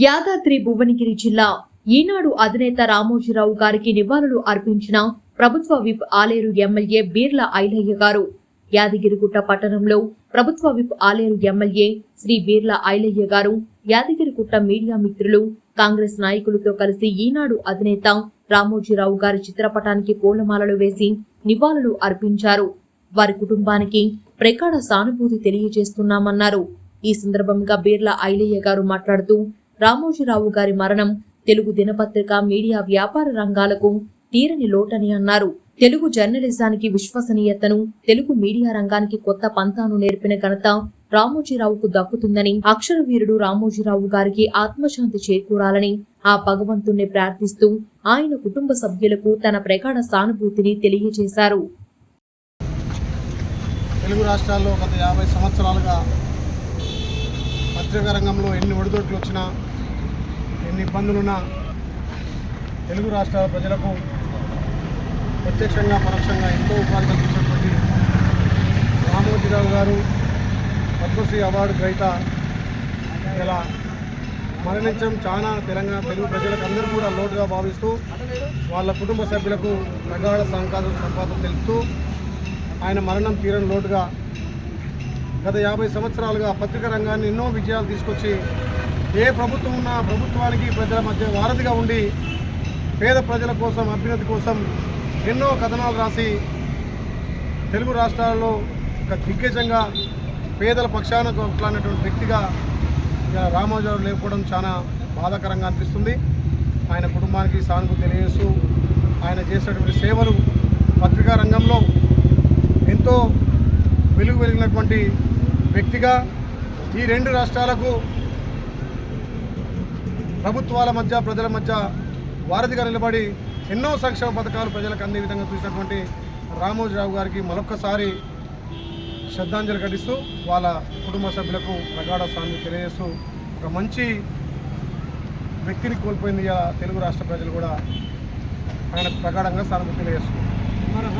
యాదాద్రి భువనగిరి జిల్లా ఈనాడు అధినేత రామోజీరావు గారికి నివాళులు అర్పించిన ప్రభుత్వ విప్ ఆలేరు ఎమ్మెల్యే బీర్ల ఐలయ్య గారు. యాదగిరిగుట్ట పట్టణంలో ప్రభుత్వ విప్ ఆలేరు ఎమ్మెల్యే శ్రీ బీర్ల ఐలయ్య గారు యాదగిరిగుట్ట మీడియా మిత్రులు కాంగ్రెస్ నాయకులతో కలిసి ఈనాడు అధినేత రామోజీరావు గారి చిత్రపటానికి పూలమాలలు వేసి నివాళులు అర్పించారు. వారి కుటుంబానికి ప్రకాడ సానుభూతి తెలియజేస్తున్నామన్నారు. ఈ సందర్భంగా బీర్ల ఐలయ్య గారు మాట్లాడుతూ రామోజీరావు గారి మరణం తెలుగు దినపత్రిక మీడియా వ్యాపార రంగాలకు తీరని లోటని అన్నారు. తెలుగు జర్నలిజానికి విశ్వసనీయతను తెలుగు మీడియా రంగానికి కొత్త పంతాను నేర్పిన ఘనత రామోజీరావుకు దక్కుతుందని అక్షర వీరుడు రామోజీరావు గారికి ఆత్మశాంతి చేకూరాలని ఆ భగవంతుణ్ణి ప్రార్థిస్తూ ఆయన కుటుంబ సభ్యులకు తన ప్రగాఢ సానుభూతిని తెలియజేశారు. తెలుగు రాష్ట్రాల్లో గత యాభై సంవత్సరాలుగా పత్రికా రంగంలో ఎన్ని ఒడిదొడ్లు వచ్చినా ఎన్ని ఇబ్బందులున్నా తెలుగు రాష్ట్రాల ప్రజలకు ప్రత్యక్షంగా పరోక్షంగా ఎంతో ఉపాధి కల్పించినటువంటి రామోజీరావు గారు పద్మశ్రీ అవార్డు గ్రహీత. ఇలా మరణించడం చాలా తెలంగాణ తెలుగు ప్రజలకు అందరూ కూడా లోటుగా భావిస్తూ వాళ్ళ కుటుంబ సభ్యులకు ప్రగాఢ సంకాద సంపాదన తెలుపుతూ ఆయన మరణం తీరని లోటుగా గత యాభై సంవత్సరాలుగా పత్రికా రంగాన్ని ఎన్నో విజయాలు తీసుకొచ్చి ఏ ప్రభుత్వం ఉన్నా ప్రభుత్వానికి ప్రజల మధ్య వారధిగా ఉండి పేద ప్రజల కోసం అభ్యున్నతి కోసం ఎన్నో కథనాలు రాసి తెలుగు రాష్ట్రాల్లో ఒక దిగ్గజంగా పేదల పక్షాన కొట్లాడినటువంటి వ్యక్తిగా రామోజారు లేకపోవడం చాలా బాధాకరంగా అనిపిస్తుంది. ఆయన కుటుంబానికి సానుభూతి తెలియజేస్తూ ఆయన చేసినటువంటి సేవలు పత్రికా రంగంలో ఎంతో వెలుగు వెలిగినటువంటి వ్యక్తిగా ఈ రెండు రాష్ట్రాలకు ప్రభుత్వాల మధ్య ప్రజల మధ్య వారధిగా నిలబడి ఎన్నో సంక్షేమ పథకాలు ప్రజలకు అందే విధంగా చూసినటువంటి రామోజీరావు గారికి మరొక్కసారి శ్రద్ధాంజలి ఘటిస్తూ వాళ్ళ కుటుంబ సభ్యులకు ప్రగాఢ స్వామి తెలియజేస్తూ ఒక మంచి వ్యక్తిని కోల్పోయింది ఇలా తెలుగు రాష్ట్ర ప్రజలు కూడా. ఆయన ప్రగాఢంగా స్థానం తెలియజేస్తున్నారు